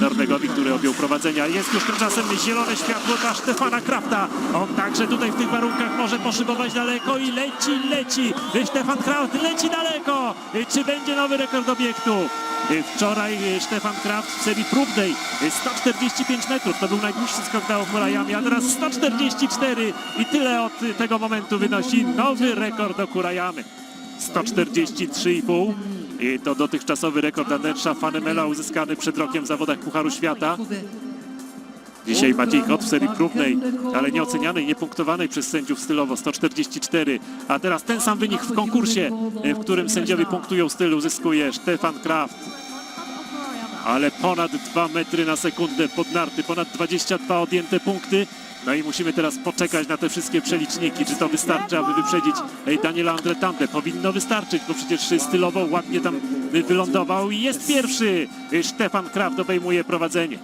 Norwegowi, który objął prowadzenia. Jest już tymczasem zielone światło dla Stefana Krafta. On także tutaj w tych warunkach może poszybować daleko i leci, leci. Y, Stefan Kraft leci daleko. Y, Czy będzie nowy rekord obiektu? Y, Wczoraj Stefan Kraft w serii próbnej y, 145 metrów. To był najdłuższy skok na Okurajami, a teraz 144 i tyle od tego momentu wynosi nowy rekord Okurajamy. 143,5. I to dotychczasowy rekord Andersza Fanemela uzyskany przed rokiem w zawodach Pucharu Świata. Dzisiaj Maciej Kot w serii próbnej, ale nieocenianej, niepunktowanej przez sędziów stylowo 144. A teraz ten sam wynik w konkursie, w którym sędziowie punktują styl, uzyskuje Stefan Kraft. Ale ponad 2 metry na sekundę pod narty, ponad 22 odjęte punkty. No i musimy teraz poczekać na te wszystkie przeliczniki, czy to wystarczy, aby wyprzedzić Daniela Andretante. Powinno wystarczyć, bo przecież stylowo ładnie tam e, wylądował i jest pierwszy. Stefan Kraft obejmuje prowadzenie.